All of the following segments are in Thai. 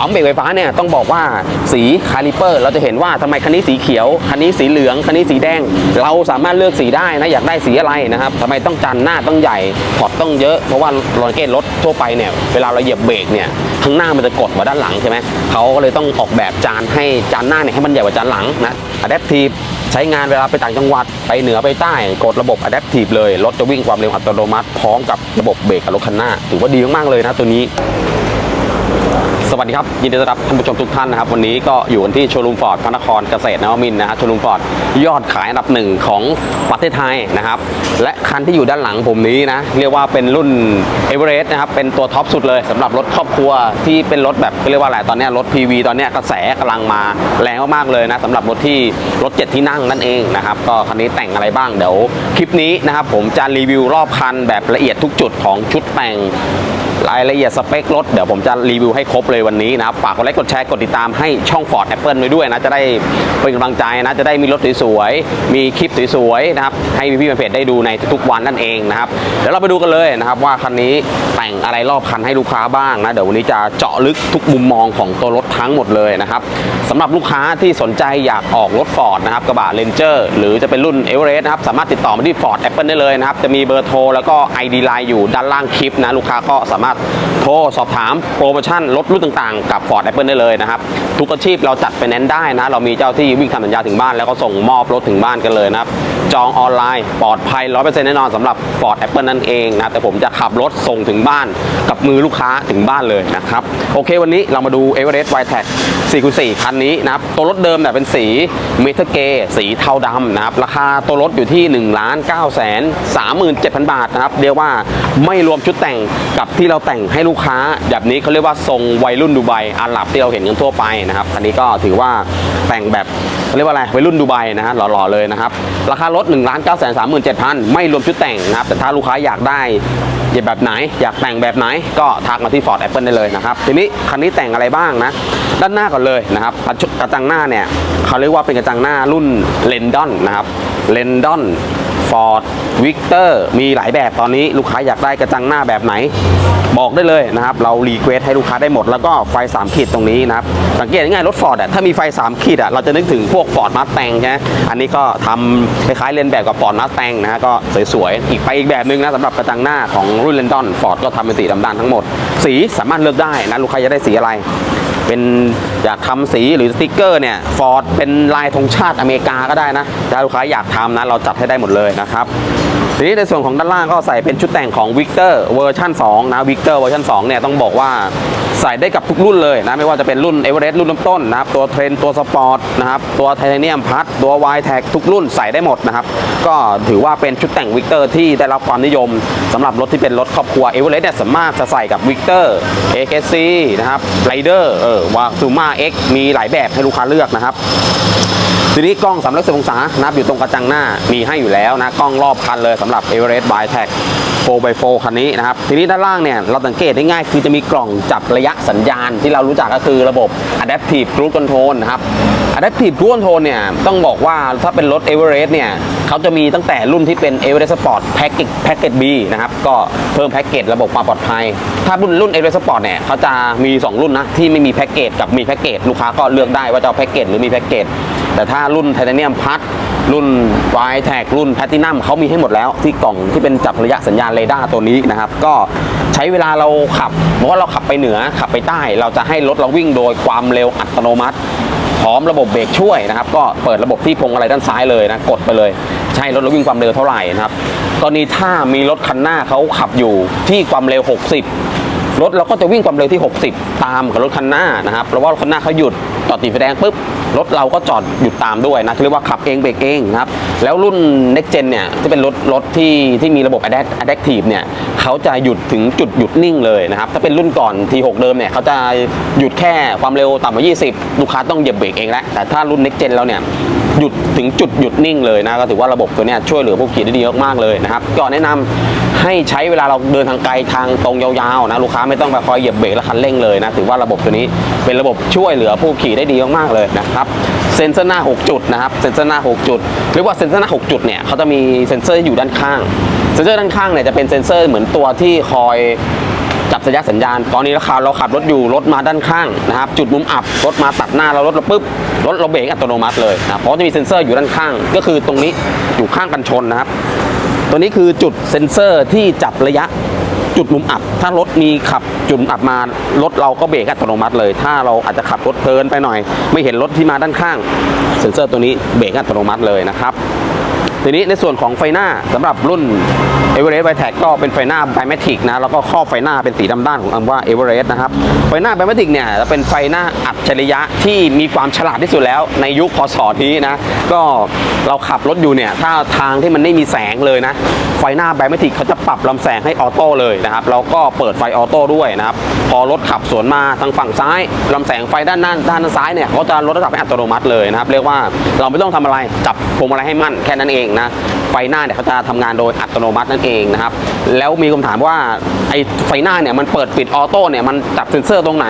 ปั๊มเบรกไฟฟ้าเนี่ยต้องบอกว่าสีคาลิเปอร์เราจะเห็นว่าทำไมคันนี้สีเขียว คันนี้สีเหลือง คันนี้สีแดง เราสามารถเลือกสีได้นะอยากได้สีอะไรนะครับทำไมต้องจันหน้าต้องใหญ่พอร์ตต้องเยอะ เพราะว่าโรลเกตรถทั่วไปเนี่ยเวลาเราเหยียบเบรกเนี่ยข้างหน้ามันจะกดกว่าด้านหลังใช่ไหมเขาก็เลยต้องออกแบบจานให้จานหน้าเนี่ยให้มันใหญ่กว่าจานหลังนะ Adaptive ใช้งานเวลาไปต่างจังหวัดไปเหนือไปใต้กดระบบ Adaptive เลย รถจะวิ่งความเร็วอัตโนมัติ พร้อมกับระบบเบรกกับรถคันหน้า ถือว่าดีมากๆเลยนะตัวนี้ สวัสดีครับ ยินดีต้อนรับท่านผู้ชมทุกท่านนะครับ วันนี้ก็อยู่กันที่โชว์รูมฟอร์ดพระนครเกษตรนวมินนะฮะโชว์รูมฟอร์ดยอดขายอันดับหนึ่งของประเทศไทยนะครับ และคันที่อยู่ด้านหลังผมนี้นะ เรียกว่าเป็นรุ่นเอเวอเรสต์นะครับ เป็นตัวท็อปสุดเลยสำหรับรถครอบครัวที่เป็นรถแบบเรียกว่าอะไรตอนนี้รถ PV ตอนนี้กระแสกำลังมาแรงมากๆเลยนะสำหรับรถที่รถเจ็ดที่นั่งนั่นเองนะครับก็คันนี้แต่งอะไรบ้างเดี๋ยวคลิปนี้นะครับผมจะรีวิวรอบคันแบบละเอียดทุกจุดของชุดแต่งรายละเอียดสเปครถเดี๋ยวผมจะรีวิวให้ครบเลยวันนี้นะครับฝากกดไลค์กดแชร์กดติดตามให้ช่อง Ford Apple ไว้ด้วยนะจะได้เป็นกำลังใจนะจะได้มีรถสวยๆมีคลิปสวยๆนะครับให้พี่ๆแฟนเพจได้ดูในทุกๆวันนั่นเองนะครับเดี๋ยวเราไปดูกันเลยนะครับว่าคันนี้แต่งอะไรรอบคันให้ลูกค้าบ้างนะเดี๋ยววันนี้จะเจาะลึกทุกมุมมองของตัวรถทั้งหมดเลยนะครับสำหรับลูกค้าที่สนใจอยากออกรถ Ford นะครับกระบะ Ranger หรือจะเป็นรุ่น Everest นะครับสามารถติดต่อมาที่ Ford Apple ได้เลยนะครับจะมีเบอร์โทรแล้วก็ ID Line อยู่ด้านล่างคลิปนะลูกค้าก็สามารถโทรสอบถามโปรโมชั่นรถรุ่นต่างๆกับ Ford Apple ได้เลยนะครับ ทุกอาชีพเราจัดไปแนนได้นะ เรามีเจ้าที่วิ่งทำสัญญาถึงบ้านแล้วก็ส่งมอบรถถึงบ้านกันเลยนะครับ จองออนไลน์ปลอดภัย 100%แน่นอนสำหรับ Ford Apple นั่นเองนะแต่ผมจะขับรถส่งถึงบ้านกับมือลูกค้าถึงบ้านเลยนะครับ โอเควันนี้เรามาดู Everest w i t e c 4x4 คันนี้นะครับ ตัวรถเดิมเนี่ยเป็นสีเมทัลเกสีเทาดำนะครับ ราคาตัวรถอยู่ที่ 1 9 3 7 0 0 0 บาทนะครับ เรียกว่าไม่รวมชุดแต่งกับที่เราแต่งให้ลูกค้า แบบนี้เขาเรียกว่าทรงวัยรุ่นดูไบอาหรับที่เราเห็นกันทั่วไปนะครับอันนี้ก็ถือว่าแต่งแบบเขาเรียกว่าอะไรวัยรุ่นดูไบนะฮะหล่อๆเลยนะครับราคารถ1 9 3 7 0 0 0ไม่รวมชุดแต่งนะครับแต่ถ้าลูกค้าอยากได้แบบไหน อยากแต่งแบบไหนก็ทักมาที่ Ford Apple ได้เลยนะครับทีนี้คันนี้แต่งอะไรบ้างนะ ด้านหน้าก่อนเลยนะครับกระจังหน้าเนี่ยเขาเรียกว่าเป็นกระจังหน้ารุ่นเลนดอนนะครับเลนดอน ฟอร์ดวิกเตอร์มีหลายแบบตอนนี้ลูกค้าอยากได้กระจังหน้าแบบไหน บอกได้เลยนะครับ เรารีเควสให้ลูกค้าได้หมด แล้วก็ไฟ 3 ขีดตรงนี้นะครับ สังเกตง่ายรถฟอร์ดอะถ้ามีไฟ 3 ขีดอะเราจะนึกถึงพวกฟอร์ดมาสแตงใช่ไหมอันนี้ก็ทำคล้ายๆเลียนแบบกับฟอร์ดมาสแตงนะฮะก็สวยๆ อีกไปอีกแบบนึงนะสำหรับกระจังหน้าของรุ่นเลนดอนฟอร์ดก็ทำเป็นสีดำด้านทั้งหมด สีสามารถเลือกได้นะลูกค้าจะได้สีอะไร เป็นอยากทำสีหรือสติกเกอร์เนี่ยฟอร์ดเป็นลายธงชาติอเมริกาก็ได้นะถ้าลูกค้าอยากทำนะเราจัดให้ได้หมดเลยนะครับ ทีนี้ในส่วนของด้านล่างก็ใส่เป็นชุดแต่งของ Victor เวอร์ชัน2นะ Victor เวอร์ชัน2เนี่ยต้องบอกว่าใส่ได้กับทุกรุ่นเลยนะไม่ว่าจะเป็นรุ่น Everest รุ่นเริ่มต้นนะครับตัวเทรนตัวสปอร์ตนะครับตัวไทเทเนียมพัดตัว y t a g ทุกรุ่นใส่ได้หมดนะครับก็ถือว่าเป็นชุดแต่ง Victor ที่ได้รับความนิยมสำหรับรถที่เป็นรถครอบครัว Everest เนี่ยสามารถจะใส่กับ Victor AKC นะครับ Rider เออวาซูมา X มีหลายแบบให้ลูกค้าเลือกนะครับ ทีนี้กล้อง 360 องศานะครับอยู่ตรงกระจังหน้ามีให้อยู่แล้วนะกล้องรอบคันเลยสำหรับ Everest by Tag 4x4 คันนี้นะครับ ทีนี้ด้านล่างเนี่ยเราสังเกตได้ง่ายคือจะมีกล่องจับระยะสัญญาณที่เรารู้จักก็คือระบบ Adaptive Cruise Control นะครับ Adaptive Cruise Control เนี่ยต้องบอกว่าถ้าเป็นรถ Everest เนี่ยเขาจะมีตั้งแต่รุ่นที่เป็น Everest Sport Package Package B นะครับก็เพิ่มแพ็กเกจระบบความปลอดภัย ถ้ารุ่นรุ่น Everest Sport เนี่ยเขาจะมี 2 รุ่นนะที่ไม่มีแพ็กเกจกับมีแพ็กเกจลูกค้าก็เลือกได้ว่าจะเอาแพ็กเกจหรือมีแพ็กเกจ แต่ถ้ารุ่นไทเทเนียมพัดรุ่นวายแท็กรุ่นแพตตินัมเขามีให้หมดแล้ว ที่กล่องที่เป็นจับระยะสัญญาณเรดาร์ตัวนี้นะครับ ก็ใช้เวลาเราขับเพราะว่าเราขับไปเหนือขับไปใต้ เราจะให้รถเราวิ่งโดยความเร็วอัตโนมัติ พร้อมระบบเบรกช่วยนะครับ ก็เปิดระบบที่พวงอะไรด้านซ้ายเลยนะกดไปเลย ใช่รถเราวิ่งความเร็วเท่าไหร่นะครับกรณีถ้ามีรถคันหน้าเขาขับอยู่ที่ความเร็ว 60 รถเราก็จะวิ่งความเร็วที่ 60 ตามกับรถคันหน้านะครับเพราะว่ารถคันหน้าเขาหยุดจอดติดไฟแดงปุ๊บรถเราก็จอดหยุดตามด้วยนะเรียกว่าขับเองเบรกเองนะครับแล้วรุ่น next gen เนี่ยที่เป็นรถรถที่ที่มีระบบ Adapt- adaptive เนี่ยเขาจะหยุดถึงจุดหยุดนิ่งเลยนะครับถ้าเป็นรุ่นก่อน T6 เดิมเนี่ยเขาจะหยุดแค่ความเร็วต่ำกว่า 20 ลูกค้าต้องเหยียบเบรกเองแล้วแต่ถ้ารุ่น next gen เราเนี่ย หยุดถึงจุดหยุดนิ่งเลยนะก็ถือว่าระบบตัวนี้ช่วยเหลือผู้ขี่ได้ดีมากๆเลยนะครับก็แนะนำให้ใช้เวลาเราเดินทางไกลทางตรงยาวๆนะลูกค้าไม่ต้องไปคอยเหยียบเบรกและคันเร่งเลยนะถือว่าระบบตัวนี้เป็นระบบช่วยเหลือผู้ขี่ได้ดีมากๆเลยนะครับเซ็นเซอร์หน้า 6 จุดนะครับเซ็นเซอร์หน้า 6 จุดเรียกว่าเซ็นเซอร์หน้า 6 จุดเนี่ยเขาจะมีเซ็นเซอร์อยู่ด้านข้างเซ็นเซอร์ด้านข้างเนี่ยจะเป็นเซ็นเซอร์เหมือนตัวที่คอย จับสัญญาณสัญญาณ ตอนนี้เราขับเราขับรถอยู่รถมาด้านข้างนะครับ จุดมุมอับรถมาตัดหน้าเรารถเราปุ๊บรถเราเบรกอัตโนมัติเลยนะเพราะจะมีเซ็นเซอร์อยู่ด้านข้าง ก็คือตรงนี้อยู่ข้างกันชนนะครับ ตัวนี้คือจุดเซ็นเซอร์ที่จับระยะจุดมุมอับ ถ้ารถมีขับจุดมุมอับมารถเราก็เบรกอัตโนมัติเลย ถ้าเราอาจจะขับรถเพลินไปหน่อย ไม่เห็นรถที่มาด้านข้าง เซ็นเซอร์ตัวนี้เบรกอัตโนมัติเลยนะครับทีนี้ในส่วนของไฟหน้าสำหรับรุ่น e v e r e s t v i t e c ก็เป็นไฟหน้า b i m a t i c นะแล้วก็ครอบไฟหน้าเป็นสีดำด้านของคำว่า e v e r e s t นะครับไฟหน้า b i m a t i c เนี่ยจะเป็นไฟหน้าอัจฉริยะที่มีความฉลาดที่สุดแล้วในยุคพศนี้นะก็เราขับรถอยู่เนี่ยถ้าทางที่มันไม่มีแสงเลยนะไฟหน้า b i m a t i c เขาจะปรับลำแสงให้ออโต้เลยนะครับแล้วก็เปิดไฟออโต้ด้วยนะครับพอรถขับสวนมาทางฝั่งซ้ายลำแสงไฟด้านหน้าด้านซ้ายเนี่ยเขาจะลดระดับให้อัตโนมัติเลยนะครับเรียกว่าเราไม่ต้องทำอะไรจับพวงมาลัยให้มั่นแค่นั้นเองนะไฟหน้าเนี่ยเขาจะทำงานโดยอัตโนมัตินั่นเองนะครับ แล้วมีคำถามว่าไอ้ไฟหน้าเนี่ยมันเปิดปิดออโต้เนี่ยมันจับเซ็นเซอร์ตรงไหน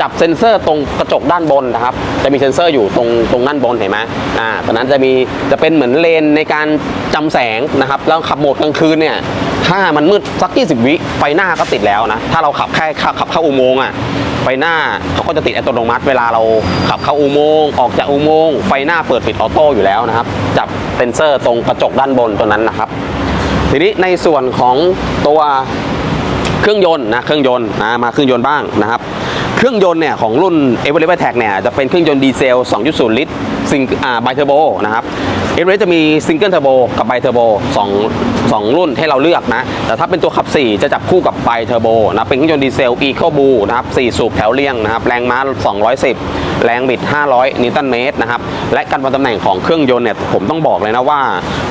จับเซ็นเซอร์ตรงกระจกด้านบนนะครับ จะมีเซ็นเซอร์อยู่ตรงตรงด้านบนเห็นไหมอ่าตอนนั้นจะมีจะเป็นเหมือนเลนในการจำแสงนะครับ แล้วขับโหมดกลางคืนเนี่ยถ้ามันมืดสัก 20 วิไฟหน้าก็ติดแล้วนะ ถ้าเราขับแค่ขับขับเข้าอุโมงค์อะไฟหน้าเขาก็จะติดอัตโนมัติ เวลาเราขับเข้าอุโมงค์ออกจากอุโมงค์ไฟหน้าเปิดปิดออโต้อยู่แล้วนะครับ จับเซ็นเซอร์ตรงกระจกด้านบนตัวนั้นนะครับ ทีนี้ในส่วนของตัวเครื่องยนต์นะเครื่องยนต์นะมาเครื่องยนต์บ้างนะครับ เครื่องยนต์เนี่ยของรุ่น e v e r e s t Tech เนี่ยจะเป็นเครื่องยนต์ดีเซล 2.0 ลิตรซิงอ่าไบเทอร์โบนะครับ e v e r e s t จะมีซิงเกิลเทอร์โบกับไบเทอร์โบ2 2 รุ่นให้เราเลือกนะ แต่ถ้าเป็นตัวขับ 4 จะจับคู่กับไบเทอร์โบนะเป็นเครื่องยนต์ดีเซล Eco b o นะครับ4สูบแถวเรียงนะครับแรงม้า 210 แรงบิด 500 นิวตันเมตรนะครับและการวางตำแหน่งของเครื่องยนต์เนี่ยผมต้องบอกเลยนะว่า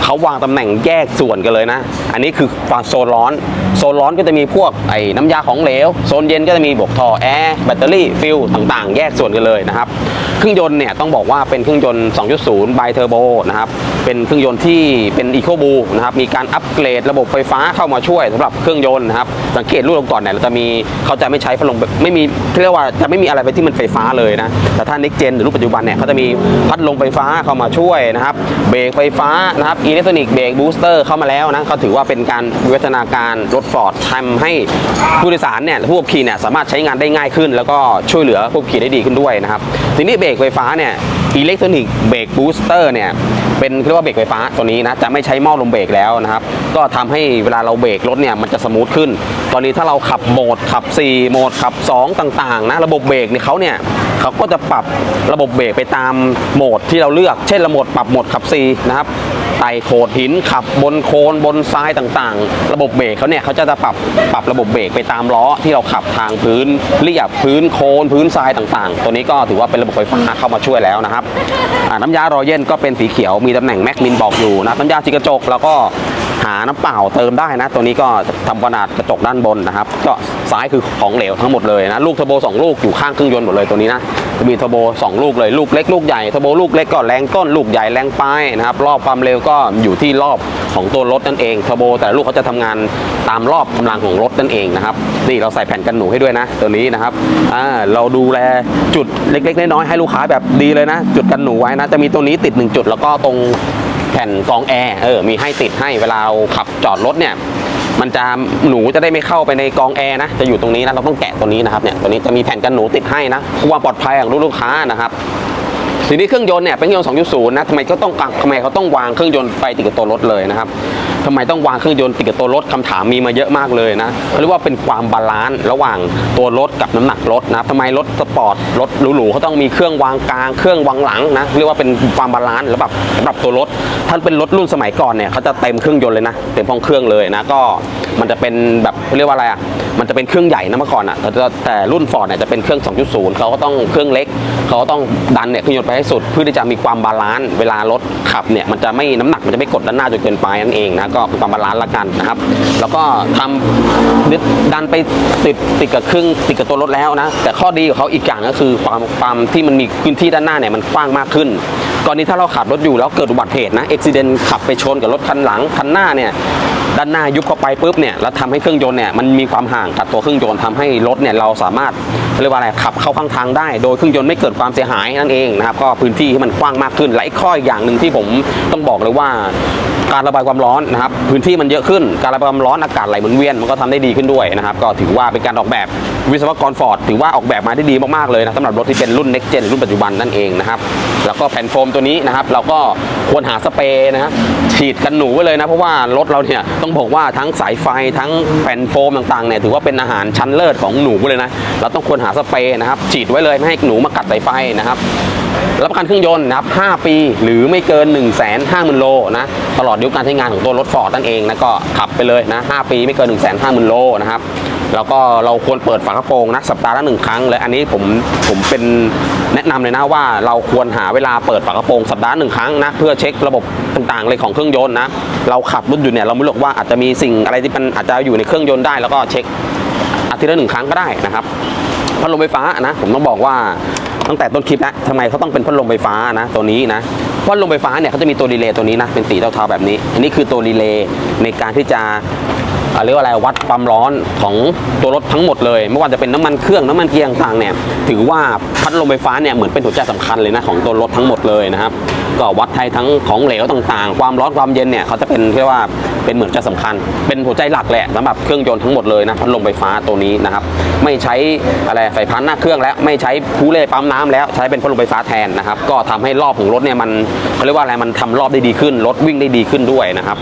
เขาวางตำแหน่งแยกส่วนกันเลยนะ อันนี้คือฝั่งโซนร้อน โซนร้อนก็จะมีพวกไอ้น้ำยาของเหลว โซนเย็นก็จะมีบวกท่อแอร์แบตเตอรี่ฟิลต่างๆ แยกส่วนกันเลยนะครับ เครื่องยนต์เนี่ยต้องบอกว่าเป็นเครื่องยนต์ 2.0 ไบเทอร์โบนะครับเป็นเครื่องยนต์ที่เป็นอีโคบูนะครับมีการอัปเกรดระบบไฟฟ้าเข้ามาช่วยสำหรับเครื่องยนต์นะครับสังเกตรูปก่อนเนี่ยเราจะมีเขาจะไม่ใช้พัดลมไม่มีเรียกว่าจะไม่มีอะไรไปที่มันไฟฟ้าเลยนะแต่ถ้า next gen หรือรุ่นปัจจุบันเนี่ยเขาจะมีพัดลมไฟฟ้าเข้ามาช่วยนะครับเบรกไฟฟ้านะครับอิเล็กทรอนิกส์เบรกบูสเตอร์เข้ามาแล้วนะก็ถือว่าเป็นการวิวัฒนาการรถฟอร์ดทำให้ผู้โดยสารเนี่ยผู้ขับขี่เนี่ยสามารถใช้งานได้ง่ายขึ้น แล้วก็ช่วยเหลือผู้ขับขี่ได้ดีขึ้นด้วยนะครับทีนี้เบรกไฟฟ้าเนี่ยอิเล็กทรอนิกส์เบรกบูสเตอร์เนี่ย เป็นเรียกว่าเบรกไฟฟ้าตัวนี้นะจะไม่ใช้หม้อลมเบรกแล้วนะครับ ก็ทำให้เวลาเราเบรกรถเนี่ยมันจะสมูทขึ้น ตอนนี้ถ้าเราขับโหมดขับ 4 โหมดขับ 2 ต่างๆนะระบบเบรกเนี่ยเขาเนี่ยเขาก็จะปรับระบบเบรกไปตามโหมดที่เราเลือก เช่นระบบปรับโหมดขับ 4 นะครับไต่โขดหินขับบนโคลนบนทรายต่างๆ ระบบเบรกเขาเนี่ยเขาจะปรับปรับระบบเบรกไปตามล้อที่เราขับทางพื้นเรียบพื้นโคลนพื้นทรายต่างๆ ตัวนี้ก็ถือว่าเป็นระบบไฟฟ้าเข้ามาช่วยแล้วนะครับน้ำยารอยเย็นก็เป็นสีเขียวมีตำแหน่งแม็กมินบอกอยู่นะน้ำยาจิกระจกแล้วก็ หาน้ำเปล่าเติมได้นะ ตัวนี้ก็ทำขนาดกระจกด้านบนนะครับ ก็ซ้ายคือของเหลวทั้งหมดเลยนะ ลูกเทอร์โบสองลูกอยู่ข้างเครื่องยนต์หมดเลยตัวนี้นะ มีเทอร์โบสองลูกเลย ลูกเล็กลูกใหญ่ เทอร์โบลูกเล็กก็แรงต้น ลูกใหญ่แรงปลายนะครับ รอบความเร็วก็อยู่ที่รอบของตัวรถนั่นเอง เทอร์โบแต่ลูกเขาจะทำงานตามรอบกำลังของรถนั่นเองนะครับ นี่เราใส่แผ่นกันหนูให้ด้วยนะ ตัวนี้นะครับ อ่า เราดูแลจุดเล็กๆน้อยๆให้ลูกค้าแบบดีเลยนะ จุดกันหนูไว้นะ จะมีตัวนี้ติดหนึ่งจุดแล้วก็ตรง แผ่นกองแอร์เออมีให้ติดให้เวลาเราขับจอดรถเนี่ยมันจะหนูจะได้ไม่เข้าไปในกองแอร์นะจะอยู่ตรงนี้นะเราต้องแกะตัวนี้นะครับเนี่ยตัวนี้จะมีแผ่นกันหนูติดให้นะเพื่อความปลอดภัยของลูกค้านะครับทีนี้เครื่องยนต์เนี่ยเป็นเครื่องยนต์2.0นะทำไมเขาต้องทำไมเขาต้องวางเครื่องยนต์ไปติดกับตัวรถเลยนะครับ ทำไมต้องวางเครื่องยนต์ติดกับตัวรถคำถามมีมาเยอะมากเลยนะเขาเรียกว่าเป็นความบาลานซ์ระหว่างตัวรถกับน้ำหนักรถนะทำไมรถสปอร์ตรถหรูๆเขาต้องมีเครื่องวางกลางเครื่องวางหลังนะเรียกว่าเป็นความบาลานซ์แล้วแบบสำหรับตัวรถท่านเป็นรถรุ่นสมัยก่อนเนี่ยเขาจะเต็มเครื่องยนต์เลยนะเต็มห้องเครื่องเลยนะก็มันจะเป็นแบบเขาเรียกว่าอะไรอะ มันจะเป็นเครื่องใหญ่นะเมื่อก่อนอะแต่แต่รุ่นฟอร์ดเนี่ยจะเป็นเครื่อง 2.0 เขาก็ต้องเครื่องเล็ก เขาก็ต้องดันเนี่ยเครื่องยนต์ไปให้สุด เพื่อที่จะมีความบาลานซ์เวลารถขับเนี่ยมันจะไม่น้ำหนักมันจะไม่กดด้านหน้าจนเกินไปนั่นเองนะก็เป็นความบาลานซ์ละกันนะครับ แล้วก็ทำดึดันไปติดติดกับเครื่องติดกับตัวรถแล้วนะแต่ข้อดีของเขาอีกอย่างก็คือความความที่มันมีพื้นที่ด้านหน้าเนี่ยมันกว้างมากขึ้นกรณีถ้าเราขับรถอยู่แล้วเกิดอุบัติเหตุนะอุบิเหตุขับไปชนกับรถคันหลังคันหน้าเนี่ย ด้านหน้ายุบเข้าไปปุ๊บเนี่ยแล้วทำให้เครื่องยนต์เนี่ยมันมีความห่างกับตัวเครื่องยนต์ทำให้รถเนี่ยเราสามารถ เรียกว่าอะไรขับเข้าข้างทางได้ โดยเครื่องยนต์ไม่เกิดความเสียหายนั่นเองนะครับก็พื้นที่ที่มันกว้างมากขึ้นและอีกข้ออีกอย่างหนึ่งที่ผมต้องบอกเลยว่าการระบายความร้อนนะครับพื้นที่มันเยอะขึ้นการระบายความร้อนอากาศไหลหมุนเวียนมันก็ทำได้ดีขึ้นด้วยนะครับก็ถือว่าเป็นการออกแบบวิศวกรฟอร์ดถือว่าออกแบบมาได้ดีมากๆเลยนะสำหรับรถที่เป็นรุ่น next gen รุ่นปัจจุบันนั่นเองนะครับแล้วก็แผ่นโฟมตัวนี้นะครับเราก็ควรหาสเปรย์นะครับฉีดกันหนูไว้เลยนะเพราะว่ารถเราเนี่ยต้องบอกว่าทั้งสายไฟทั้งแผ่นโฟมต่างๆเนี่ยถือว่าเป็นอาหารชั้นเลิศของหนูเลยนะเราต้องควรหาาสเปรย์นะครับฉีดไว้เลยไม่ให้หนูมากัดสายไฟนะครับรับประกันเครื่องยนต์นะครับ 5 ปี หรือไม่เกิน 1 5 0 0 0 0 โลนะ ตลอดอายุการใช้งานของตัวรถฟอร์ดนั่นเองนะ ก็ขับไปเลยนะ 5 ปีไม่เกิน 1 5 0 0 0 0 โลนะครับ แล้วก็เราควรเปิดฝากระโปรงนะ สัปดาห์ละหนึ่งครั้งเลย อันนี้ผม ผมเป็นแนะนำเลยนะว่าเราควรหาเวลาเปิดฝากระโปรงสัปดาห์หนึ่งครั้งนะ เพื่อเช็คระบบต่างๆเลยของเครื่องยนต์นะ เราขับรถอยู่เนี่ยเราไม่รู้ว่าอาจจะมีสิ่งอะไรที่มันอาจจะอยู่ในเครื่องยนต์ได้ แล้วก็เช็คอาทิตย์ละหนึ่งครั้งก็ได้นะครับ พัดลมไฟฟ้านะ ผมต้องบอกว่าตั้งแต่ต้นคลิปนะทำไมเขาต้องเป็นพัดลมไฟฟ้านะตัวนี้นะพัดลมไฟฟ้าเนี่ยเขาจะมีตัวรีเลย์ตัวนี้นะเป็นสีเทาๆแบบนี้ อันนี้คือตัวรีเลย์ในการที่จะเรียกว่าอะไรวัดความร้อนของตัวรถทั้งหมดเลยไม่ว่าจะเป็นน้ำมันเครื่องน้ำมันเกียร์ต่างเนี่ยถือว่าพัดลมไฟฟ้าเนี่ยเหมือนเป็นหัวใจสำคัญเลยนะของตัวรถทั้งหมดเลยนะครับก็วัดไทยทั้งของเหลวต่างๆ ความร้อนความเย็นเนี่ยเขาจะเป็นเรียกว่า เป็นเหมือนจะสำคัญ เป็นหัวใจหลักแหละสำหรับเครื่องยนต์ทั้งหมดเลยนะพัดลมไฟฟ้าตัวนี้นะครับ ไม่ใช้อะไรไฟฟ้าหน้าเครื่องแล้วไม่ใช้คูเล่ปั๊มน้ำแล้วใช้เป็นพัดลมไฟฟ้าแทนนะครับ ก็ทำให้รอบของรถเนี่ยมันเขาเรียกว่าอะไรมันทำรอบได้ดีขึ้นรถวิ่งได้ดีขึ้นด้วยนะครับ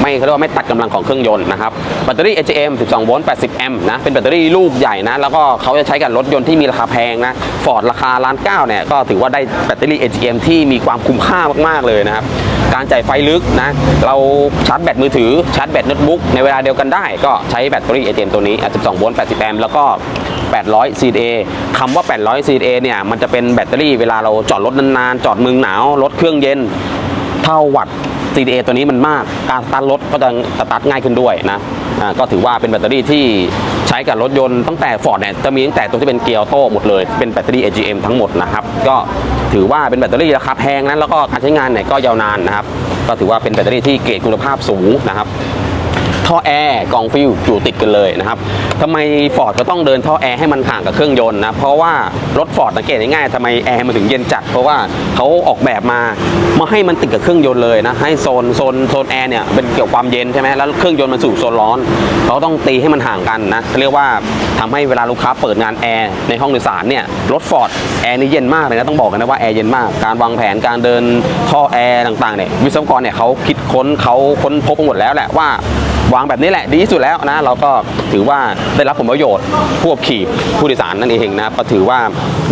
ไม่เขาเรียกว่าไม่ตัดกำลังของเครื่องยนต์นะครับแบตเตอรี่ AGM 12 โวลต์ 80 แอมป์นะเป็นแบตเตอรี่ลูกใหญ่นะแล้วก็เขาจะใช้กับรถยนต์ที่มีราคาแพงนะฟอร์ดราคาล้านเก้าเนี่ยก็ถือว่าได้แบตเตอรี่ AGM ที่มีความคุ้มค่ามากๆเลยนะครับการจ่ายไฟลึกนะเราชาร์จแบตมือถือชาร์จแบตโน้ตบุ๊กในเวลาเดียวกันได้ ก็ใช้แบตเตอรี่ AGM ตัวนี้ 12 โวลต์ 80 แอมป์แล้วก็ 800 CA คำว่า 800 CA เนี่ยมันจะเป็นแบตเตอรี่เวลาเราจอดรถนานๆ จอดเมืองหนาวรถเครื่องเย็นเท่าวัตต์ CDA ตัวนี้มันมากการสตาร์ทรถก็จะสตาร์ทง่ายขึ้นด้วยนะก็ถือว่าเป็นแบตเตอรี่ที่ ใช้กับรถยนต์ตั้งแต่ Ford เนี่ยจะมีตั้งแต่ตัวที่เป็นเกียร์ออโต้หมดเลย เป็นแบตเตอรี่ AGM ทั้งหมดนะครับ ก็ถือว่าเป็นแบตเตอรี่ราคาแพงนะแล้วก็การใช้งานเนี่ยก็ยาวนานนะครับ ก็ถือว่าเป็นแบตเตอรี่ที่เกรดคุณภาพสูงนะครับ ท่อแอร์กองฟิวอยู่ติดกันเลยนะครับทำไมฟอร์ดก็ต้องเดินท่อแอร์ให้มันห่างกับเครื่องยนต์นะเพราะว่ารถฟอร์ดสังเกตง่ายๆทำไมแอร์มันถึงเย็นจัด เพราะว่าเขาออกแบบมามาให้มันติดกับเครื่องยนต์เลยนะให้โซนโซนโซนแอร์เนี่ยเป็นเกี่ยวกับความเย็นใช่ไหมแล้วเครื่องยนต์มันสู่โซนร้อนเขาต้องตีให้มันห่างกันนะเรียกว่าทำให้เวลาลูกค้าเปิดงานแอร์ในห้องโดยสารเนี่ยรถฟอร์ดแอร์นี่เย็นมากเลยนะต้องบอกกันนะว่าแอร์เย็นมากการวางแผนการเดินท่อแอร์ต่างๆเนี่ยวิศวกรเนี่ยเขาคิดค้นเขาค้นพบหมดแล้วแหละว่า วางแบบนี้แหละดีที่สุดแล้วนะเราก็ถือว่าได้รับผลประโยชน์ผู้ขับขี่ผู้โดยสารนั่นเองนะก็ถือว่า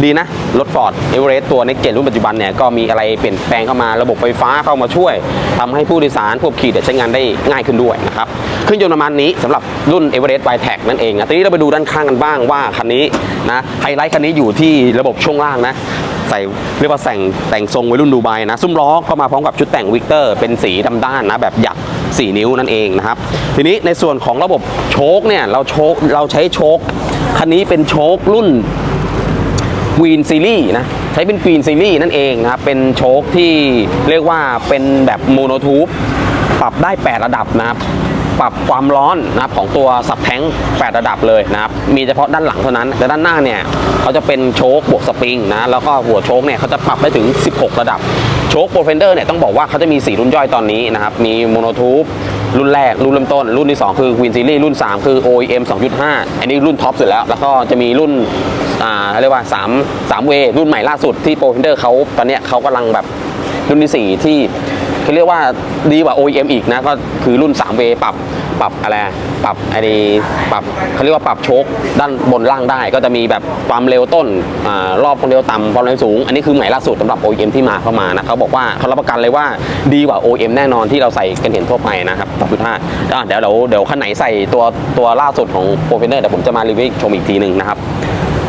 ดีนะรถฟอร์ดเอเวอเรสต์ตัว Next Gen รุ่นปัจจุบันเนี่ยก็มีอะไรเปลี่ยนแปลงเข้ามาระบบไฟฟ้าเข้ามาช่วยทำให้ผู้โดยสารผู้ขับขี่เนี่ยใช้งานได้ง่ายขึ้นด้วยนะครับเครื่องยนต์ประมาณนี้สำหรับรุ่น e v e r e s t y t e c นั่นเองนะทีนี้เราไปดูด้านข้างกันบ้างว่าคันนี้นะไฮไลท์คันนี้อยู่ที่ระบบช่วงล่างนะใส่เรียกว่าแต่งแต่งทรงวัยรุ่นดูไบนะ ซุ้มล้อก็มาพร้อมกับชุดแต่งวิกเตอร์เป็นสีดำด้านนะ แบบหยัก 4 นิ้วนั่นเองนะครับ ทีนี้ในส่วนของระบบโชคเนี่ยเราโชคเราใช้โชคคันนี้เป็นโชครุ่นวีนซีรีส์นะใช้เป็นวีนซีรีส์นั่นเองนะครับเป็นโชคที่เรียกว่าเป็นแบบโมโนทูบปรับได้ 8 ระดับนะครับ ปรับความร้อนนะครับของตัวสับแท้ง8ระดับเลยนะครับมีเฉพาะด้านหลังเท่านั้น แต่ด้านหน้าเนี่ยเขาจะเป็นโชคบวกสปริงนะแล้วก็หัวโชคเนี่ยเขาจะปรับได้ถึง 16 ระดับโชคโปรเฟนเดอร์เนี่ยต้องบอกว่าเขาจะมี 4 รุ่นย่อยตอนนี้นะครับมีโมโนทูบรุ่นแรก รุ่นเริ่มต้น รุ่นที่ 2 คือ Queen Series รุ่น 3 คือ OEM 2.5 อันนี้รุ่นท็อปสุดแล้ว แล้วก็จะมีรุ่นอ่าเรียกว่า3 3เวรุ่นใหม่ล่าสุดที่ Pro Fender เขาตอนเนี้ยเขากำลังแบบรุ่นที่ 4 ที่ เขาเรียกว่าดีกว่า OEM อีกนะก็คือรุ่น3เวปรับปรับอะไรปรับไอ้นี่ปรับเขาเรียกว่าปรับโชคด้านบนล่างได้ ก็จะมีแบบความเร็วต้นอรอบความเร็วต่ำความเร็วสูง อันนี้คือใหม่ล่าสุดสำหรับ OEM ที่มาเข้ามานะเขาบอกว่าเขารับประกันเลยว่าดีกว่า OEM แน่นอนที่เราใส่กันเห็นทั่วไปนะครับ2.5อะเดี๋ยวเดี๋ยวเดี๋ยวคันไหนใส่ตัวตัวล่าสุดของ Pro Fender เดี๋ยวผมจะมารีวิวชมอีกทีหนึ่งนะครับ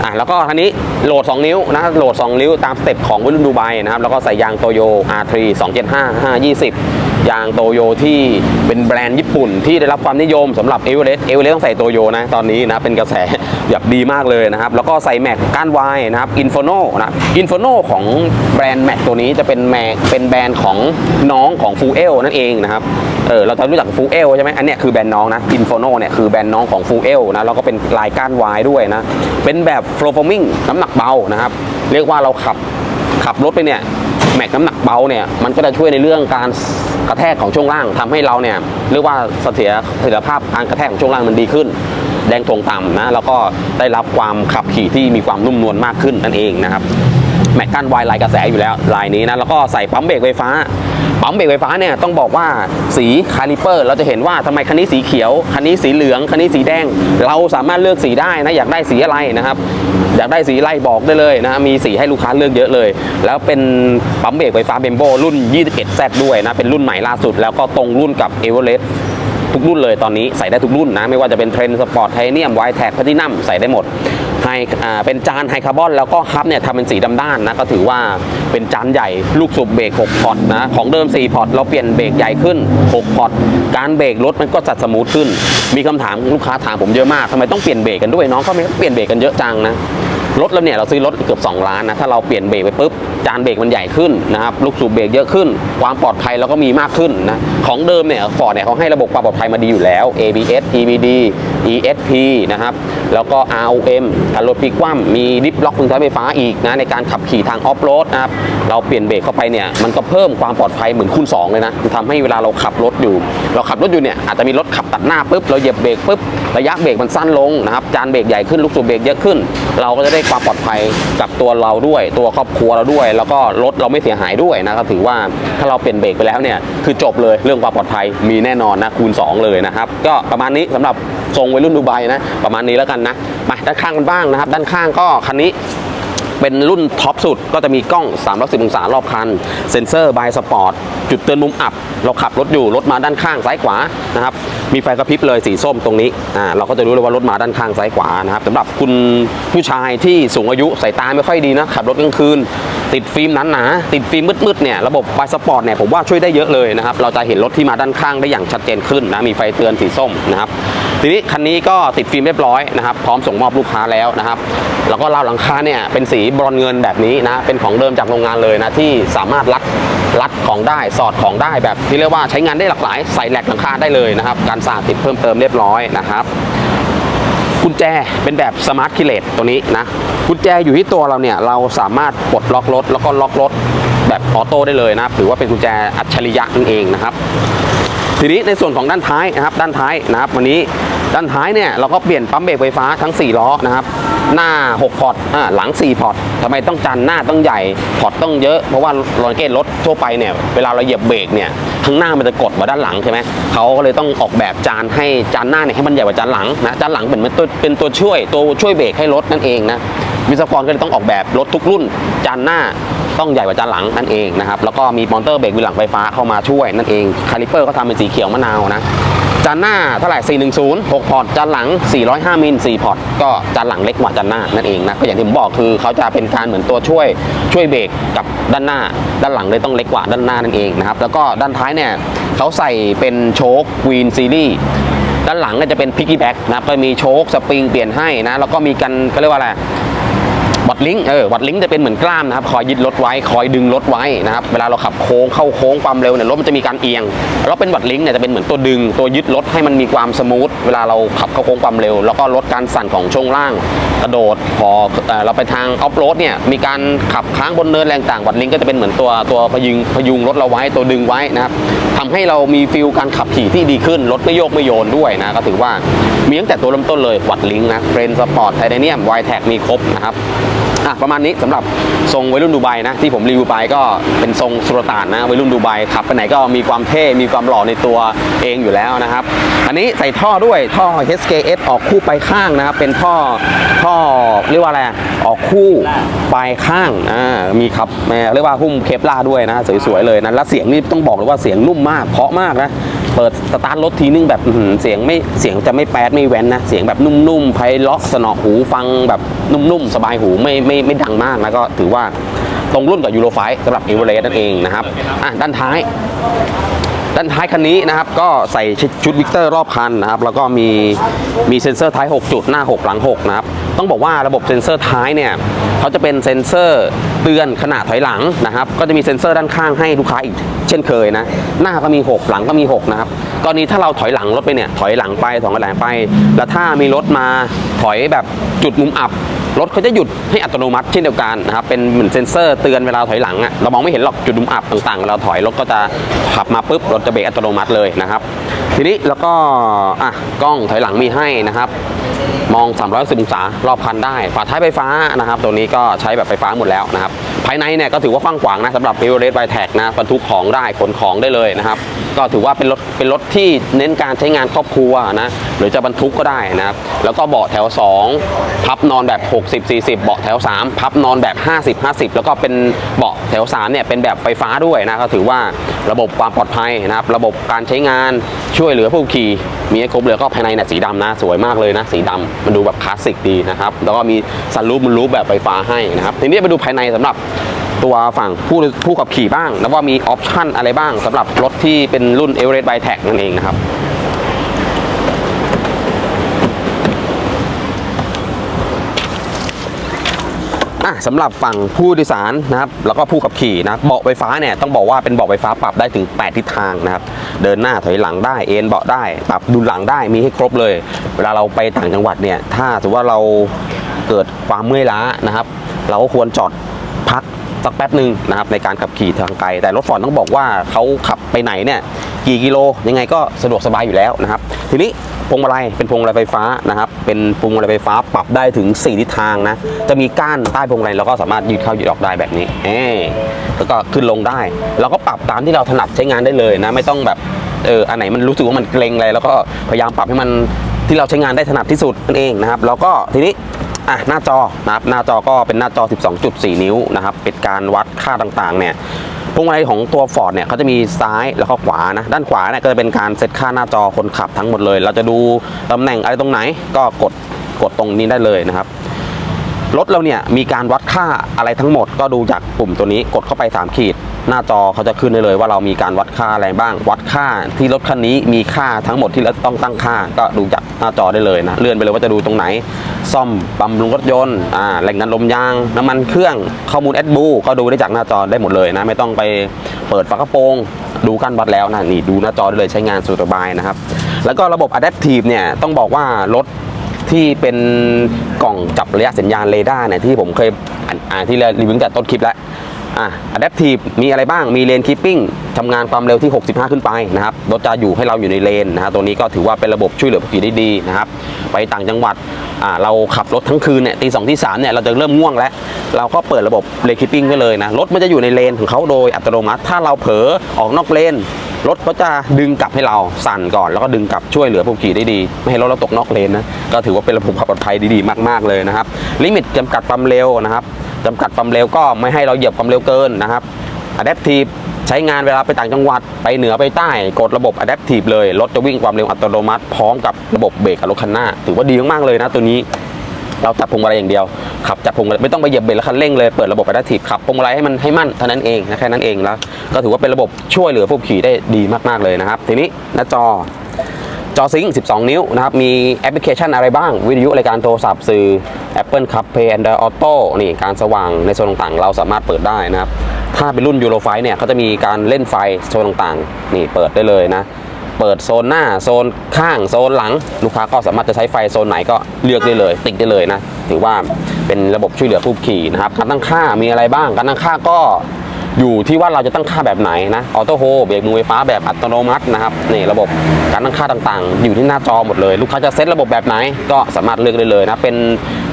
อะแล้วก็คันนี้โหลด 2 นิ้วนะโหลด 2 นิ้วตามสเต็ปของวัยรุ่นดูไบนะครับแล้วก็ใส่ยางโตโย R3 275 520 ยางโตโยที่เป็นแบรนด์ญี่ปุ่น ที่ได้รับความนิยมสำหรับเอเวอเรสต์เอเวอเรสต์ต้องใส่โตโยนะตอนนี้นะเป็นกระแสแบบดีมากเลยนะครับ แล้วก็ใส่แม็กก้านวายนะครับอินฟโนนะอินฟโนของแบรนด์แม็กตัวนี้จะเป็นแม็กเป็นแบรนด์ของน้องของฟูเอลนั่นเองนะครับเออเราจะรู้จักฟูเอลใช่ไหมอันเนี้ยคือแบรนด์น้องนะอินฟโนเนี่ยคือแบรนด์น้องของฟูเอลนะแล้วก็เป็นลายก้านวายด้วยนะเป็นแบบโฟล์ฟอร์มิงน้ำหนักเบานะครับเรียกว่าเราขับขับรถไปเนี่ย แม็กน้ำหนักเบาเนี่ยมันก็จะช่วยในเรื่องการกระแทกของช่วงล่างทำให้เราเนี่ยเรียกว่าเสถียรเสถียรภาพการกระแทกของช่วงล่างมันดีขึ้น แดงทงต่ำนะแล้วก็ได้รับความขับขี่ที่มีความนุ่มนวลมากขึ้นนั่นเองนะครับแม็กกันวายลายกระแสอยู่แล้วลายนี้นะแล้วก็ใส่ปั๊มเบรกไฟฟ้า ปั๊มเบรกไฟฟ้าเนี่ยต้องบอกว่าสีคาลิเปอร์ เราจะเห็นว่าทำไมคันนี้สีเขียว คันนี้สีเหลือง คันนี้สีแดง เราสามารถเลือกสีได้นะอยากได้สีอะไรนะครับอยากได้สีอะไรบอกได้เลยนะมีสีให้ลูกค้าเลือกเยอะเลย แล้วเป็นปั๊มเบรกไฟฟ้าเบมโบรุ่น 21Z ด้วยนะเป็นรุ่นใหม่ล่าสุด แล้วก็ตรงรุ่นกับเอเวอเรสต์ทุกรุ่นเลยตอนนี้ใส่ได้ทุกรุ่นนะไม่ว่าจะเป็นเทรนสปอร์ตไทเนียมไวแท็กแพทินัมใส่ได้หมด ไฮเป็นจานไฮคาร์บอนแล้วก็ฮับเนี่ยทำเป็นสีดำด้านนะก็ถือว่าเป็นจานใหญ่ลูกสูบเบรก6พอตนะของเดิม 4 พอตเราเปลี่ยนเบรกใหญ่ขึ้น 6 พอตการเบรกรถมันก็จัดสมูทขึ้น มีคำถามลูกค้าถามผมเยอะมากทำไมต้องเปลี่ยนเบรกกันด้วยน้องเขาไม่เปลี่ยนเบรกกันเยอะจังนะรถเราเนี่ยเราซื้อรถเกือบ 2 ล้านนะถ้าเราเปลี่ยนเบรกไปปุ๊บ จานเบรกมันใหญ่ขึ้นนะครับลูกสูบเบรกเยอะขึ้น ความปลอดภัยเราก็มีมากขึ้นนะของเดิมเนี่ยฟอร์ดเนี่ยเขาให้ระบบความปลอดภัยมาดีอยู่แล้ว ABS EBD ESP นะครับแล้วก็ ROM ถ้ารถพลิกคว่ำมีดิฟล็อกพึงใช้ไฟฟ้าอีกนะในการขับขี่ทางออฟโรดนะครับเราเปลี่ยนเบรกเข้าไปเนี่ยมันก็เพิ่มความปลอดภัยเหมือนคูณ2เลยนะทำให้เวลาเราขับรถอยู่ เราขับรถอยู่เนี่ยอาจจะมีรถขับตัดหน้าปุ๊บเราเหยียบเบรกปุ๊บระยะเบรกมันสั้นลงนะครับจานเบรกใหญ่ขึ้นลูกสูบเบรกเยอะขึ้น เราก็จะได้ความปลอดภัยกับตัวเราด้วย ตัวครอบครัวเราด้วย แล้วก็รถเราไม่เสียหายด้วยนะก็ถือว่าถ้าเราเปลี่ยนเบรกไปแล้วเนี่ยคือจบเลยเรื่องความปลอดภัยมีแน่นอนนะคูณ 2 เลยนะครับก็ประมาณนี้สำหรับทรงวัยรุ่นดูไบนะประมาณนี้แล้วกันนะมาด้านข้างกันบ้างนะครับ ด้านข้างก็คันนี้ เป็นรุ่นท็อปสุดก็จะมีกล้อง310องศารอบคัน เซ็นเซอร์บายสปอร์ตจุดเตือนมุมอับ เราขับรถอยู่ รถมาด้านข้างซ้ายขวานะครับ มีไฟกระพริบเลยสีส้มตรงนี้อ่าเราก็จะรู้เลยว่ารถมาด้านข้างซ้ายขวานะครับสำหรับคุณผู้ชายที่สูงอายุสายตาไม่ค่อยดีนะขับรถกลางคืน ติดฟิล์มหนาๆติดฟิล์มมืดๆเนี่ยระบบบายสปอร์ตเนี่ยผมว่าช่วยได้เยอะเลยนะครับเราจะเห็นรถที่มาด้านข้างได้อย่างชัดเจนขึ้นนะมีไฟเตือนสีส้มนะครับ ทีนี้คันนี้ก็ติดฟิล์มเรียบร้อยนะครับ พร้อมส่งมอบลูกค้าแล้วนะครับ แล้วก็ราวหลังคาเนี่ยเป็นสีบรอนเงินแบบนี้นะ เป็นของเดิมจากโรงงานเลยนะที่สามารถรัดรัดของได้สอดของได้แบบที่เรียกว่าใช้งานได้หลากหลายใส่แหลกหลังคาได้เลยนะครับ การสาดติดเพิ่มเติมเรียบร้อยนะครับกุญแจเป็นแบบสมาร์ทคิเลตตัวนี้นะกุญแจอยู่ที่ตัวเราเนี่ยเราสามารถปลดล็อกรถแล้วก็ล็อกรถแบบออโต้ได้เลยนะครับถือว่าเป็นกุญแจอัจฉริยะนั่นเองนะครับ ทีนี้ในส่วนของด้านท้ายนะครับ ด้านท้ายนะครับ วันนี้ด้านท้ายเนี่ยเราก็เปลี่ยนปั๊มเบรกไฟฟ้าทั้ง 4 ล้อนะครับ หน้า 6 พอร์ตหลัง 4 พอร์ตทำไมต้องจันหน้าต้องใหญ่ พอร์ตต้องเยอะ เพราะว่าลอนเกตรถทั่วไปเนี่ย เวลาเราเหยียบเบรกเนี่ยข้างหน้ามันจะกดมาด้านหลังใช่ไหมเขาก็เลยต้องออกแบบจานให้จานหน้าเนี่ยให้มันใหญ่กว่าจานหลังนะ จานหลังเป็นเหมือนตัวเป็นตัวช่วยตัวช่วยเบรกให้รถนั่นเองนะ วิศวกรก็เลยต้องออกแบบรถทุกรุ่น จานหน้า ต้องใหญ่กว่าจานหลังนั่นเองนะครับแล้วก็มีมอนเตอร์เบรกวินหลังไฟฟ้าเข้ามาช่วยนั่นเองคาลิเปอร์ก็ทำเป็นสีเขียวมะนาวนะจานหน้าเท่าไหร่410 6 พอร์ตจานหลัง 405 มิล 4 พอร์ต ก็จานหลังเล็กกว่าจานหน้านั่นเองนะ ก็อย่างที่ผมบอกคือเขาจะเป็นการเหมือนตัวช่วยช่วยเบรกกับด้านหน้า ด้านหลังเลยต้องเล็กกว่าด้านหน้านั่นเองนะครับ แล้วก็ด้านท้ายเนี่ยเขาใส่เป็นโชควีนซีรีส์ด้านหลังก็จะเป็นพิกกี้แบ็กนะก็มีโชคสปริงเปลี่ยนให้นะ แล้วก็มีกันเขาเรียกว่าอะไร วัดลิงก์เออวัดลิงก์จะเป็นเหมือนกล้ามนะครับ คอยยึดรถไว้ คอยดึงรถไว้นะครับ เวลาเราขับโค้งเข้าโค้งความเร็วเนี่ยรถมันจะมีการเอียง แล้วเป็นวัดลิงก์เนี่ยจะเป็นเหมือนตัวดึง ตัวยึดรถให้มันมีความสมูท เวลาเราขับเข้าโค้งความเร็ว แล้วก็ลดการสั่นของช่วงล่าง กระโดด พอเราไปทางออฟโรดเนี่ย มีการขับค้างบนเนินแรงต่างวัดลิงก์ก็จะเป็นเหมือนตัวตัวพยุงพยุงรถเราไว้ ตัวดึงไว้นะครับทำให้เรามีฟิลการขับขี่ที่ดีขึ้น รถไม่โยกไม่โยนด้วยนะ ก็ถือว่ามีตั้งแต่ตัวเริ่มต้นเลยวัดลิงนะเฟรนสปอร์ตไทเทเนียมไวแท็กมีครบนะครับ อะประมาณนี้สำหรับทรงวัยรุ่นดูไบนะที่ผมรีวิวไปก็เป็นทรงสุลต่านนะวัยรุ่นดูไบขับไปไหนก็มีความเท่ มีความหล่อในตัวเองอยู่แล้วนะครับ อันนี้ใส่ท่อด้วยท่อ HKS ออกคู่ไปข้างนะครับเป็นท่อท่อเรียกว่าอะไรออกคู่ปลายข้างอ่ามีครับแม่เรียกว่าหุ้มเคปลาด้วยนะสวยๆเลยนะแล้วเสียงนี่ต้องบอกเลยว่าเสียงนุ่มมากเพราะมากนะ เปิดสตาร์ทรถทีนึงแบบเสียงไม่เสียงจะไม่แปดไม่แว้นนะ เสียงแบบนุ่มๆไพเราะสนอหูฟังแบบนุ่มๆ สบายหูไม่ไม่ไม่ดังมากและก็ถือว่าตรงรุ่นกับยูโรไฟสำหรับเอเวอเรสต์นั่นเองนะครับอะด้านท้าย ด้านท้ายคันนี้นะครับก็ใส่ชุดวิกเตอร์รอบคันนะครับแล้วก็มีมีเซ็นเซอร์ท้าย 6 จุดหน้า 6 หลัง 6 นะครับ ต้องบอกว่าระบบเซ็นเซอร์ท้ายเนี่ยเขาจะเป็นเซ็นเซอร์เตือนขณะถอยหลังนะครับ ก็จะมีเซ็นเซอร์ด้านข้างให้ลูกค้าอีกเช่นเคยนะ หน้าก็มี 6 หลังก็มี 6 นะครับกรณีถ้าเราถอยหลังรถไปเนี่ยถอยหลังไปถอยหลังไป แล้วถ้ามีรถมาถอยแบบจุดมุมอับรถเขาจะหยุดให้อัตโนมัติเช่นเดียวกันนะครับเป็นเหมือนเซ็นเซอร์เตือนเวลาถอยหลังอะเรามองไม่เห็นหรอกจุดมุมอับต่างๆเวลาถอยรถก็จะขับมาปุ๊บรถจะเบรกอัตโนมัติเลยนะครับ ทีนี้แล้วก็อะกล้องถอยหลังมีให้นะครับมอง 360 องศารอบคันได้ ฝาท้ายไฟฟ้านะครับ ตัวนี้ก็ใช้แบบไฟฟ้าหมดแล้วนะครับ ภายในเนี่ยก็ถือว่ากว้างขวางนะสำหรับ e v e r e s t by Tag นะบรรทุกของได้ขนของได้เลยนะครับก็ถือว่าเป็นรถเป็นรถที่เน้นการใช้งานครอบครัวนะหรือจะบรรทุกก็ได้นะครับแล้วก็เบาะแถว 2 พับนอนแบบ 60 40 เบาะแถว 3 พับนอนแบบ 50 50 แล้วก็เป็นเบาะแถว3เนี่ยเป็นแบบไฟฟ้าด้วยนะก็ถือว่าระบบความปลอดภัยนะครับ ระบบการใช้งานช่วยเหลือผู้ขี่มีให้ครบเลยก็ภายในเนี่ยสีดำนะสวยมากเลยนะ สีดำมันดูแบบคลาสสิกดีนะครับแล้วก็มีซันรูฟมันรูฟแบบไฟฟ้าให้นะครับทีนี้ไปดูภายในสำหรับ ตัวฝั่งผู้ผู้ขับขี่บ้าง แล้วว่ามีออปชั่นอะไรบ้างสำหรับรถที่เป็นรุ่น e v e r e s t by Tag นั่นเองนะครับอะสำหรับฝั่งผู้โดยสารนะครับแล้วก็ผู้ขับขี่นะเบาะไฟฟ้าเนี่ยต้องบอกว่าเป็นเบาะไฟฟ้าปรับได้ถึง 8 ทิศทางนะครับเดินหน้าถอยหลังได้เอ็นเบาะได้ ปรับดุลหลังได้มีให้ครบเลย เวลาเราไปต่างจังหวัดเนี่ยถ้าสมมติว่าเราเกิดความเมื่อยล้านะครับ เราก็ควรจอดพัก สักแป๊บหนึ่งนะครับในการขับขี่ทางไกล แต่รถฟอร์ดต้องบอกว่าเขาขับไปไหนเนี่ยกี่กิโลยังไงก็สะดวกสบายอยู่แล้วนะครับ ทีนี้พวงมาลัยเป็นพวงมาลัยไฟฟ้านะครับเป็นพวงมาลัยไฟฟ้าปรับได้ถึง 4 ทิศทางนะจะมีก้านใต้พวงมาลัยเราก็สามารถยืดเข้ายืดออกได้แบบนี้เออแล้วก็ขึ้นลงได้ เราก็ปรับตามที่เราถนัดใช้งานได้เลยนะไม่ต้องแบบเอออันไหนมันรู้สึกว่ามันเกรงอะไรแล้วก็พยายามปรับให้มันที่เราใช้งานได้ถนัดที่สุดนั่นเองนะครับแล้วก็ทีนี้ อะหน้าจอนะครับหน้าจอก็เป็นหน้าจอ 12.4 นิ้วนะครับเป็นการวัดค่าต่างๆเนี่ยพวงมาลัยของตัว Ford เนี่ยเขาจะมีซ้ายแล้วก็ขวานะด้านขวาเนี่ยก็จะเป็นการเซตค่าหน้าจอคนขับทั้งหมดเลย เราจะดูตำแหน่งอะไรตรงไหนก็กดกดตรงนี้ได้เลยนะครับ รถเราเนี่ยมีการวัดค่าอะไรทั้งหมด ก็ดูจากปุ่มตัวนี้กดเข้าไป 3 ขีด หน้าจอเขาจะขึ้นได้เลยว่าเรามีการวัดค่าอะไรบ้าง วัดค่าที่รถคันนี้มีค่าทั้งหมดที่เราต้องตั้งค่า ก็ดูจากหน้าจอได้เลยนะเลื่อนไปเลยว่าจะดูตรงไหน ซ่อมบำรุงรถยนต์อ่าแหล่งดันลมยางน้ำมันเครื่องข้อมูลแอดบูก็ดูได้จากหน้าจอได้หมดเลยนะไม่ต้องไปเปิดฝากระโปรงดูกันวัดแล้วนะนี่ดูหน้าจอได้เลยใช้งานสบายนะครับแล้วก็ระบบ Adaptive เนี่ยต้องบอกว่ารถ ที่เป็นกล่องจับระยะสัญญาณเรดาร์เนี่ยที่ผมเคยอ่านอ่านที่รีวิวตั้งแต่ต้นคลิปแล้ว อะ Adaptive มีอะไรบ้างมีเลนคีปปิ้งทำงานความเร็วที่ 65 ขึ้นไปนะครับรถจะอยู่ให้เราอยู่ในเลนนะฮะตัวนี้ก็ถือว่าเป็นระบบช่วยเหลือผู้ขี่ได้ดีนะครับไปต่างจังหวัดอ่าเราขับรถทั้งคืนเนี่ยตีสองตีสามเนี่ยเราจะเริ่มง่วงแล้ว เราก็เปิดระบบเลนคีปปิ้งไว้เลยนะรถมันจะอยู่ในเลนของเขาโดยอัตโนมัติ ถ้าเราเผลอออกนอกเลนรถก็จะดึงกลับให้เราสั่นก่อนแล้วก็ดึงกลับช่วยเหลือผู้ขี่ได้ดี ไม่ให้รถเราตกนอกเลนนะก็ถือว่าเป็นระบบความปลอดภัยดีๆมาก ๆเลยนะครับลิมิตจำกัดความเร็วนะครับ จำกัดความเร็วก็ไม่ให้เราเหยียบความเร็วเกินนะครับ Adaptive ใช้งานเวลาไปต่างจังหวัดไปเหนือไปใต้กดระบบ Adaptive เลยรถจะวิ่งความเร็วอัตโนมัติ พร้อมกับระบบเบรกกับรถคันหน้า ถือว่าดีมากๆเลยนะตัวนี้เราจับพวงมาลัยอย่างเดียวขับจับพวงมาลัยไม่ต้องไปเหยียบเบรกแล้วคันเร่งเลยเปิดระบบ Adaptive ขับพวงมาลัยให้มันให้มั่นเท่านั้นเองนะแค่นั้นเองแล้วก็ถือว่าเป็นระบบช่วยเหลือผู้ขี่ได้ดีมากๆเลยนะครับ ทีนี้หน้าจอ จอซิงค์12 นิ้วนะครับ มีแอปพลิเคชันอะไรบ้าง วิทยุรายการโทรศัพท์สื่อ Apple CarPlay Android Auto นี่การสว่างในโซนต่างๆ เราสามารถเปิดได้นะครับ ถ้าเป็นรุ่นยูโรไฟเนี่ยเขาจะมีการเล่นไฟโซนต่างๆ นี่เปิดได้เลยนะ เปิดโซนหน้าโซนข้างโซนหลัง ลูกค้าก็สามารถจะใช้ไฟโซนไหนก็เลือกได้เลย ติดได้เลยนะ ถือว่าเป็นระบบช่วยเหลือผู้ขี่นะครับ การตั้งค่ามีอะไรบ้าง การตั้งค่าก็ อยู่ที่ว่าเราจะตั้งค่าแบบไหนนะออโต้โฮเบรกมือไฟฟ้าแบบอัตโนมัตินะครับนี่ระบบการตั้งค่าต่างๆ อยู่ที่หน้าจอหมดเลย ลูกค้าจะเซตระบบแบบไหน ก็สามารถเลือกได้เลยนะเป็น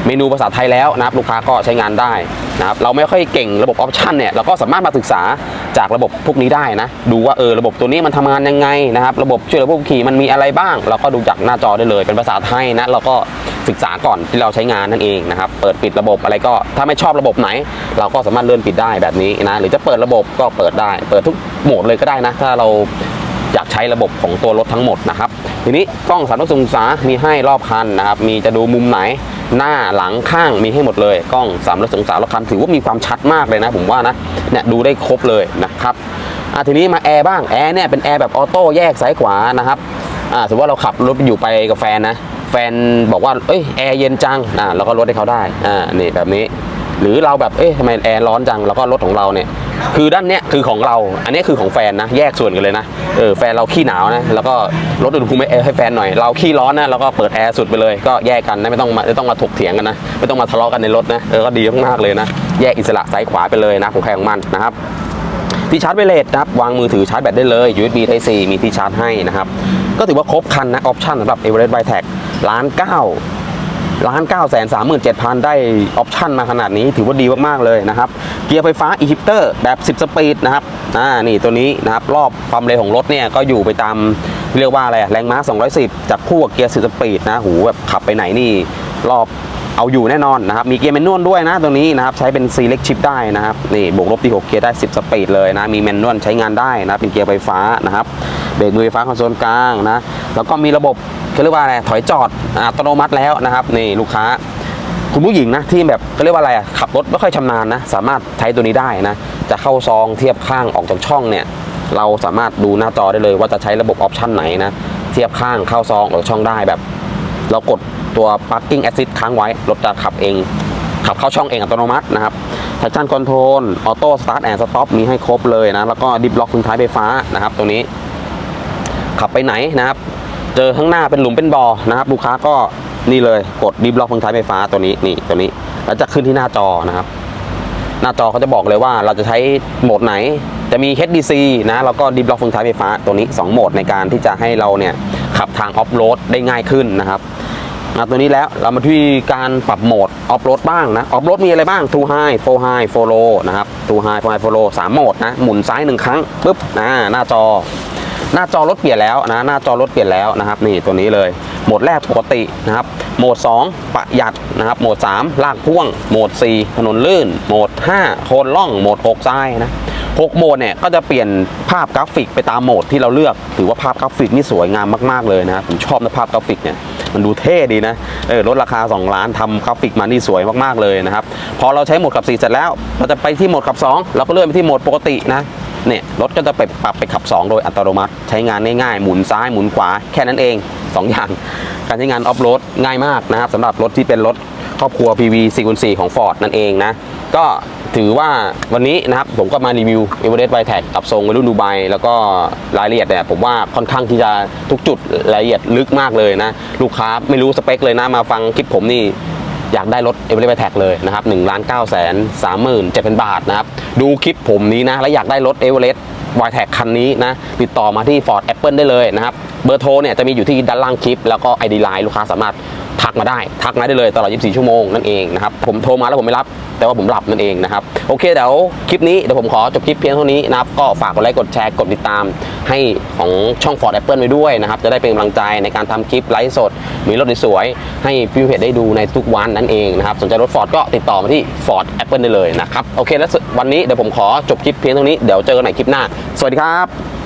เมนูภาษาไทยแล้วนะครับลูกค้าก็ใช้งานได้นะครับเราไม่ค่อยเก่งระบบออปชันเนี่ยเราก็สามารถมาศึกษาจากระบบพวกนี้ได้นะ ดูว่าเออระบบตัวนี้มันทำงานยังไงนะครับระบบช่วยเหลือผู้ขี่มันมีอะไรบ้าง เราก็ดูจากหน้าจอได้เลย เป็นภาษาไทยนะเราก็ศึกษาก่อนที่เราใช้งานนั่นเองนะครับเปิดปิดระบบอะไรก็ถ้าไม่ชอบระบบไหน เราก็สามารถเลื่อนปิดได้แบบนี้นะหรือจะเปิดระบบก็เปิดได้ เปิดทุกโหมดเลยก็ได้นะ ถ้าเราอยากใช้ระบบของตัวรถทั้งหมดนะครับ ทีนี้กล้อง360องศามีให้รอบคันนะครับ มีจะดูมุมไหนหน้าหลังข้างมีให้หมดเลย กล้อง360องศารอบคันถือว่ามีความชัดมากเลยนะ ผมว่านะเนี่ยดูได้ครบเลยนะครับอะทีนี้มาแอร์บ้างแอร์เนี่ยเป็นแอร์แบบออโต้แยกซ้ายขวานะครับอ่าสมมติว่าเราขับรถอยู่ไปกับแฟนนะแฟนบอกว่าเอ้ยแอร์เย็นจังอ่าเราก็ลดให้เขาได้อ่านี่แบบนี้ หรือเราแบบเอ๊ะทำไมแอร์ร้อนจังแล้วก็รถของเราเนี่ยคือด้านเนี้ยคือของเรา อันนี้คือของแฟนนะ แยกส่วนกันเลยนะเออแฟนเราขี้หนาวนะแล้วก็ลดอุณหภูมิให้ให้แฟนหน่อยเราขี้ร้อนนะเราก็เปิดแอร์สุดไปเลยก็แยกกันนะไม่ต้องมาไม่ต้องมาถกเถียงกันนะไม่ต้องมาทะเลาะกันในรถนะเออก็ดีมากๆเลยนะ แยกอิสระซ้ายขวาไปเลยนะของใครของมันนะครับที่ชาร์จไวเลสนะครับวางมือถือชาร์จแบตได้เลย USB Type C มีที่ชาร์จให้นะครับก็ถือว่าครบคันนะออปชั่นสำหรับ Everest b i t e c ล้านเก้า ล้านเก้าแสนสามหมื่นเจ็ดพันได้ออปชั่นมาขนาดนี้ถือว่าดีมากๆเลยนะครับ เกียร์ไฟฟ้าอีฮิปเตอร์แบบ 10 สปีดนะครับอ่านี่ตัวนี้นะครับ รอบความเร็วของรถเนี่ยก็อยู่ไปตามเรียกว่าอะไรแรงม้า 210 จากคู่กับเกียร์10สปีดนะหูแบบขับไปไหนนี่รอบเอาอยู่แน่นอนนะครับ มีเกียร์แมนนวลด้วยนะตัวนี้นะครับใช้เป็น select shift ได้นะครับนี่บวกลบที่ 6 เกียร์ได้ 10 สปีดเลยนะมีแมนนวลใช้งานได้นะเป็นเกียร์ไฟฟ้านะครับเบรกมือไฟฟ้าคอนโซลกลางนะแล้วก็มีระบบ เขาเรียกว่าอะไรถอยจอดอัตโนมัติแล้วนะครับนี่ลูกค้า คุณผู้หญิงนะที่แบบเขาเรียกว่าอะไรขับรถไม่ค่อยชำนาญนะสามารถใช้ตัวนี้ได้นะจะเข้าซองเทียบข้างออกจากช่องเนี่ยเราสามารถดูหน้าจอได้เลยว่าจะใช้ระบบออปชันไหนนะเทียบข้างเข้าซองออกจากช่องได้แบบ เรากดตัว parking assist ค้างไว้รถจะขับเอง ขับเข้าช่องเองอัตโนมัตินะครับ traction control auto start and stop มีให้ครบเลยนะแล้วก็ดิฟล็อกคุณท้ายไฟฟ้านะครับ ตรงนี้ ขับไปไหนนะครับ เจอข้างหน้าเป็นหลุมเป็นบ่อนะครับ ลูกค้าก็นี่เลยกดดิฟล็อกฟังท้ายไฟฟ้าตัวนี้นี่ตัวนี้ แล้วจะขึ้นที่หน้าจอนะครับ หน้าจอเขาจะบอกเลยว่าเราจะใช้โหมดไหนจะมี HDC นะแล้วก็ดิฟล็อกฟังท้ายไฟฟ้าตัวนี้ 2 โหมดในการที่จะให้เราเนี่ยขับทางออฟโรดได้ง่ายขึ้นนะครับมาตัวนี้แล้วเรามาที่การปรับโหมดออฟโรดบ้างนะออฟโรดมีอะไรบ้าง Two High Four High Four Low นะครับ Two High Four High Four Low สามโหมดนะ หมุนซ้ายหนึ่งครั้งปุ๊บอ่าหน้าจอ หน้าจอรถเปลี่ยนแล้วนะหน้าจอรถเปลี่ยนแล้วนะครับ นี่ตัวนี้เลยโหมดแรกปกตินะครับโหมด 2 ประหยัดนะครับ โหมด 3 ลากพ่วง โหมด 4 ถนนลื่น โหมด 5 โคนล่อง โหมด6ซ้ายนะ6โหมดเนี่ยก็จะเปลี่ยนภาพกราฟิกไปตามโหมดที่เราเลือกถือว่าภาพกราฟิกนี่สวยงามมากๆเลยนะผมชอบนะภาพกราฟิกเนี่ยมันดูเท่ดีนะเออลดราคา 2 ล้านทำกราฟิกมานี่สวยมากๆเลยนะครับพอเราใช้โหมดขับ4เสร็จแล้ว เราจะไปที่โหมดขับ 2 เราก็เลื่อนไปที่โหมดปกตินะ เนี่ยรถก็จะไปปรับไปขับ 2 โดยอัตโนมัติ ใช้งานง่ายๆ หมุนซ้ายหมุนขวาแค่นั้นเอง 2 อย่าง การใช้งานออฟโรดง่ายมากนะครับสำหรับรถที่เป็นรถครอบครัว PV 4x4 ของ Ford นั่นเองนะ ก็ถือว่าวันนี้นะครับผมก็มารีวิว e v e r e s t y t e c กับทรงวัยรุ่นดูไบแล้วก็รายละเอียดเนี่ยผมว่าค่อนข้างที่จะทุกจุดรายละเอียดลึกมากเลยนะ ลูกค้าไม่รู้สเปคเลยนะมาฟังคลิปผมนี่ อยากได้รถเอเวอเรสต์แท็กเลยนะครับ1ล้าน9แสน3 7 0 0 0บาทนะครับดูคลิปผมนี้นะแล้วอยากได้รถเอเวอเรสต์วายแท็กคันนี้นะติดต่อมาที่ Ford Apple ได้เลยนะครับเบอร์โทรเนี่ยจะมีอยู่ที่ด้านล่างคลิป แล้วก็ ID Line ลูกค้าสามารถ ทักมาได้ ทักมาได้เลยตลอด 24 ชั่วโมงนั่นเองนะครับ ผมโทรมาแล้วผมไม่รับ แต่ว่าผมหลับนั่นเองนะครับ โอเคเดี๋ยวคลิปนี้เดี๋ยวผมขอจบคลิปเพียงเท่านี้นะครับ ก็ฝากกดไลค์ กดแชร์ กดติดตาม ให้ของช่อง Ford Apple ไว้ด้วยนะครับ จะได้เป็นกำลังใจในการทำคลิปไลฟ์สด มีรถสวยๆให้พี่เพจได้ดูในทุกวันนั่นเองนะครับ สนใจรถ Ford ก็ติดต่อมาที่ Ford Apple ได้เลยนะครับ โอเคแล้ววันนี้เดี๋ยวผมขอจบคลิปเพียงเท่านี้ เดี๋ยวเจอกันใหม่คลิปหน้า สวัสดีครับ